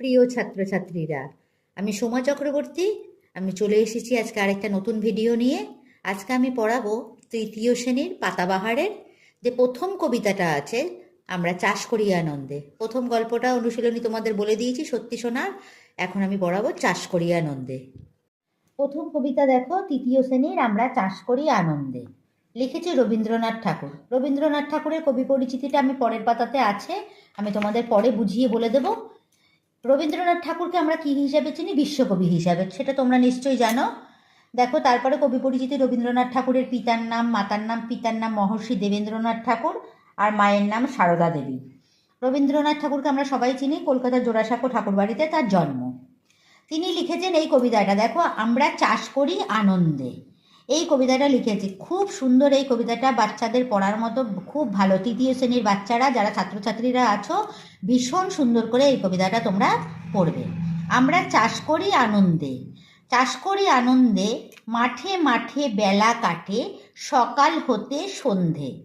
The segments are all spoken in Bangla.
প্রিয় ছাত্রছাত্রীরা, আমি সোমা চক্রবর্তী, আমি চলে এসেছি আজকে আরেকটা নতুন ভিডিও নিয়ে। আজকে আমি পড়াবো তৃতীয় শ্রেণির পাতাবাহারের যে প্রথম কবিতাটা আছে, আমরা চাষ করি আনন্দে। প্রথম গল্পটা অনুশীলনী তোমাদের বলে দিয়েছি, সত্যি শোনার। এখন আমি পড়াবো চাষ করি আনন্দে। প্রথম কবিতা দেখো, তৃতীয় শ্রেণির আমরা চাষ করি আনন্দে। লিখেছে রবীন্দ্রনাথ ঠাকুর। রবীন্দ্রনাথ ঠাকুরের কবি পরিচিতিটা আমি পরের পাতাতে আছে, আমি তোমাদের পরে বুঝিয়ে বলে দেবো। রবীন্দ্রনাথ ঠাকুরকে আমরা কী হিসাবে চিনি? বিশ্বকবি হিসাবে। সেটা তোমরা নিশ্চয়ই জানো। দেখো, তারপরে কবি পরিচিতি রবীন্দ্রনাথ ঠাকুরের পিতার নাম, মাতার নাম, পিতার নাম মহর্ষি দেবেন্দ্রনাথ ঠাকুর, আর মায়ের নাম সারদা দেবী। রবীন্দ্রনাথ ঠাকুরকে আমরা সবাই চিনি, কলকাতার জোড়াসাঁকো ঠাকুরবাড়িতে তার জন্ম। তিনি লিখেছেন এই কবিতাটা, দেখো, আমরা চাষ করি আনন্দে। এই কবিতাটা লিখেছি। খুব সুন্দর এই কবিতাটা বাচ্চাদের পড়ার মতো, খুব ভালো। তৃতীয় শ্রেণির বাচ্চারা, যারা ছাত্রছাত্রীরা আছো, ভীষণ সুন্দর করে এই কবিতাটা তোমরা পড়বে। আমরা চাষ করি আনন্দে, চাষ করি আনন্দে, মাঠে মাঠে বেলা কাটে, সকাল হতে সন্ধে।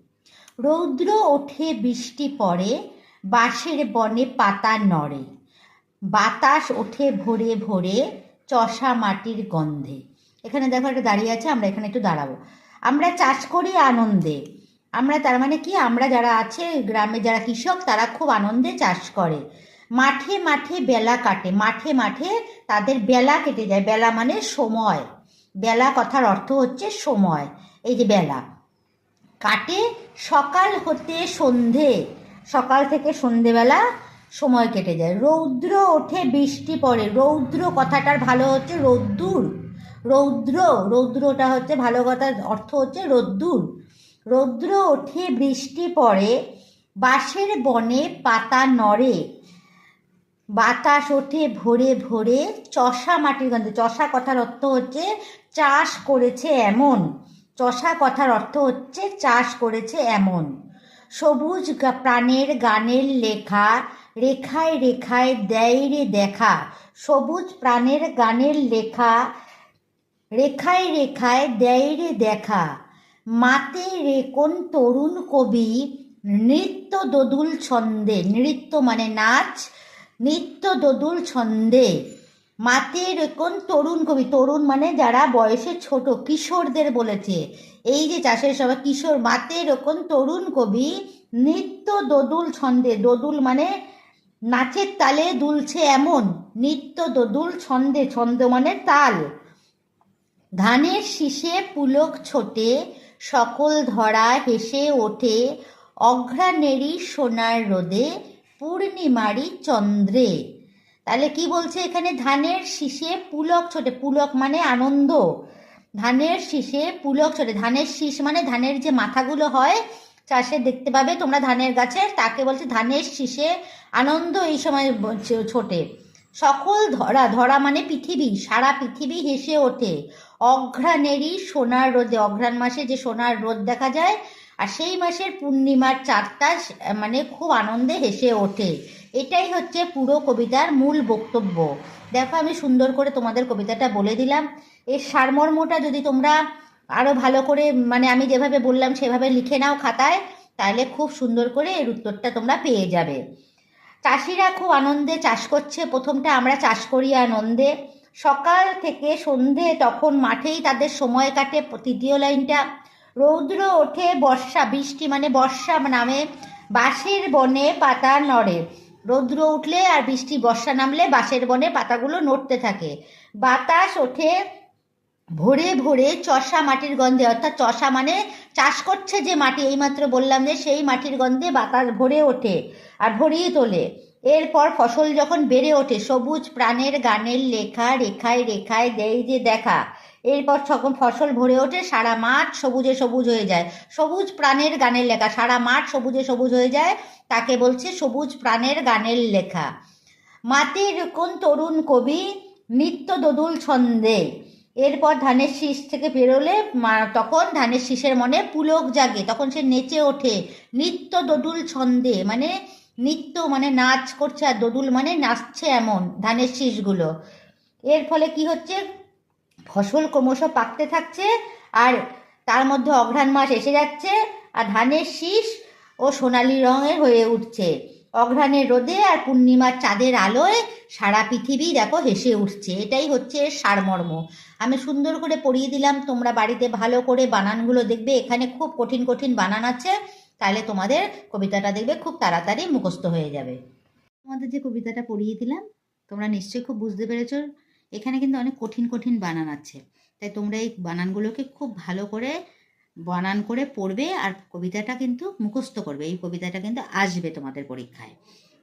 রৌদ্র ওঠে, বৃষ্টি পড়ে, বাঁশের বনে পাতা নড়ে। বাতাস ওঠে ভোরে ভোরে, চষা মাটির গন্ধে। এখানে দেখো একটা দাঁড়িয়ে আছে, আমরা এখানে একটু দাঁড়াবো। আমরা চাষ করি আনন্দে। আমরা তার মানে কি? আমরা যারা আছে, গ্রামে যারা কৃষক, তারা খুব আনন্দে চাষ করে। মাঠে মাঠে বেলা কাটে, মাঠে মাঠে তাদের বেলা কেটে যায়। বেলা মানে সময়। বেলা কথার অর্থ হচ্ছে সময়। এই যে বেলা। কাটে সকাল হতে সন্ধে। সকাল থেকে সন্ধেবেলা সময় কেটে যায়। রৌদ্র ওঠে বৃষ্টি পড়ে। রৌদ্র কথাটার ভালো হচ্ছে রৌদ্দুর। রৌদ্র রৌদ্রটা হচ্ছে ভালো কথার অর্থ হচ্ছে রোদ্দুর। রৌদ্র ওঠে বৃষ্টি পড়ে, বাঁশের বনে পাতা নড়ে। বাতাস ওঠে ভোরে ভোরে, চষা মাটির গন্ধে। চষা কথার অর্থ হচ্ছে চাষ করেছে এমন। চষা কথার অর্থ হচ্ছে চাষ করেছে এমন। সবুজ প্রাণের গানের লেখা, রেখায় রেখায় দেয় রে দেখা। সবুজ প্রাণের গানের লেখা রেখায় রেখায় দেয় রে দেখা। মাতে রে কোন তরুণ কবি? নৃত্য দোদুল ছন্দে। নৃত্য মানে নাচ, নৃত্য দোদুল ছন্দে। মাতে কোন তরুণ কবি? তরুণ মানে যারা বয়সে ছোট, কিশোরদের বলেছে। এই যে চাষের সবাই কিশোর, মাতে রকম তরুণ কবি? নৃত্য দোদুল ছন্দে। দোদুল মানে নাচের তালে দুলছে এমন। নৃত্য দোদুল ছন্দে। ছন্দ মানে তাল। ধানের শীষে পুলক ছোটে, সকল ধরা হেসে ওঠে অঘ্রাণেরই সোনার রোদে, পূর্ণিমারি চন্দ্রে। তাহলে কি বলছে এখানে? ধানের শীষে পুলক ছোটে, পুলক মানে আনন্দ। ধানের শীষে পুলক ছোটে, ধানের শীষ মানে ধানের যে মাথাগুলো হয়, চাষে দেখতে পাবে তোমরা ধানের গাছের, তাকে বলছে ধানের শীষে আনন্দ এই সময় ছোটে। সকল ধরা ধরা মানে পৃথিবী, সারা পৃথিবী হেসে ওঠে। অঘ্রাণেরই সোনার রোদে, অঘ্রাণ মাসে যে সোনার রোদ দেখা যায়, আর সেই মাসের পূর্ণিমার চারটা মানে খুব আনন্দে হেসে ওঠে। এটাই হচ্ছে পুরো কবিতার মূল বক্তব্য। দেখো, আমি সুন্দর করে তোমাদের কবিতাটা বলে দিলাম। এর সারমর্মটা যদি তোমরা আরও ভালো করে মানে আমি যেভাবে বললাম সেভাবে লিখে নাও খাতায়, তাহলে খুব সুন্দর করে এর উত্তরটা তোমরা পেয়ে যাবে। চাষিরা খুব আনন্দে চাষ করছে। প্রথমটা আমরা চাষ করি আনন্দে। সকাল থেকে সন্ধে তখন মাঠেই তাদের সময় কাটে তৃতীয় লাইনটা। রৌদ্র ওঠে বর্ষা, বৃষ্টি মানে বর্ষা নামে বাঁশের বনে পাতা নড়ে। রৌদ্র উঠলে আর বৃষ্টি, বর্ষা নামলে বাঁশের বনে পাতাগুলো নড়তে থাকে। বাতাস ওঠে ভোরে ভোরে চষা মাটির গন্ধে। অর্থাৎ চষা মানে চাষ করছে যে মাটি, এইমাত্র বললাম যে সেই মাটির গন্ধে বাতাস ভরে ওঠে আর ভরিয়ে তোলে। এরপর ফসল যখন বেড়ে ওঠে, সবুজ প্রাণের গানের লেখা, রেখায় রেখায় দেয় যে দেখা। এরপর যখন ফসল ভরে ওঠে, সারা মাঠ সবুজে সবুজ হয়ে যায়। সবুজ প্রাণের গানের লেখা, সারা মাঠ সবুজে সবুজ হয়ে যায়, তাকে বলছে সবুজ প্রাণের গানের লেখা। মাটির কোন তরুণ কবি নিত্য দোদুল ছন্দে। এরপর ধানের শীষ থেকে বেরোলে তখন ধানের শীষের মনে পুলক জাগে, তখন সে নেচে ওঠে। নিত্য দোদুল ছন্দে মানে নৃত্য মানে নাচ করছে আর দোদুল মানে নাচছে এমন ধানের শীষগুলো। এর ফলে কি হচ্ছে? ফসল ক্রমশ পাকতে থাকছে আর তার মধ্যে অঘ্রাণ মাস এসে যাচ্ছে আর ধানের শীষ ও সোনালি রঙের হয়ে উঠছে। অঘ্রাণের রোদে আর পূর্ণিমার চাঁদের আলোয় সারা পৃথিবী দেখো হেসে উঠছে। এটাই হচ্ছে এর সারমর্ম। আমি সুন্দর করে পড়িয়ে দিলাম। তোমরা বাড়িতে ভালো করে বানানগুলো দেখবে। এখানে খুব কঠিন কঠিন বানান আছে। তাহলে তোমাদের কবিতাটা দেখবে খুব তাড়াতাড়ি মুখস্থ হয়ে যাবে। তোমাদের যে কবিতাটা পড়িয়ে দিলাম, তোমরা নিশ্চয়ই খুব বুঝতে পেরেছ, এখানে কিন্তু অনেক কঠিন কঠিন বানান আছে। তাই তোমরা এই বানানগুলোকে খুব ভালো করে বানান করে পড়বে আর কবিতাটা কিন্তু মুখস্থ করবে। এই কবিতাটা কিন্তু আসবে তোমাদের পরীক্ষায়।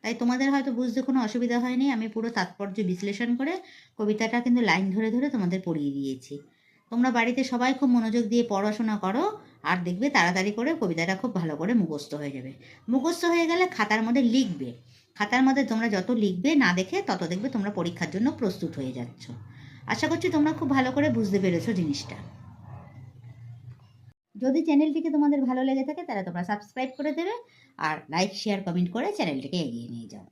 তাই তোমাদের হয়তো বুঝতে কোনো অসুবিধা হয়নি, আমি পুরো তাৎপর্য বিশ্লেষণ করে কবিতাটা কিন্তু লাইন ধরে ধরে তোমাদের পড়িয়ে দিয়েছি। তোমরা বাড়িতে সবাই খুব মনোযোগ দিয়ে পড়াশোনা করো আর দেখবে তাড়াতাড়ি করে কবিতাটা খুব ভালো করে মুখস্থ হয়ে যাবে। মুখস্থ হয়ে গেলে খাতার মধ্যে লিখবে। খাতার মধ্যে তোমরা যত লিখবে না দেখে তত দেখবে তোমরা পরীক্ষার জন্য প্রস্তুত হয়ে যাচ্ছ। আশা করছি তোমরা খুব ভালো করে বুঝতে পেরেছ জিনিসটা। যদি চ্যানেলটিকে তোমাদের ভালো লেগে থাকে তাহলে তোমরা সাবস্ক্রাইব করে দেবে আর লাইক শেয়ার কমেন্ট করে চ্যানেলটিকে এগিয়ে নিয়ে যাও।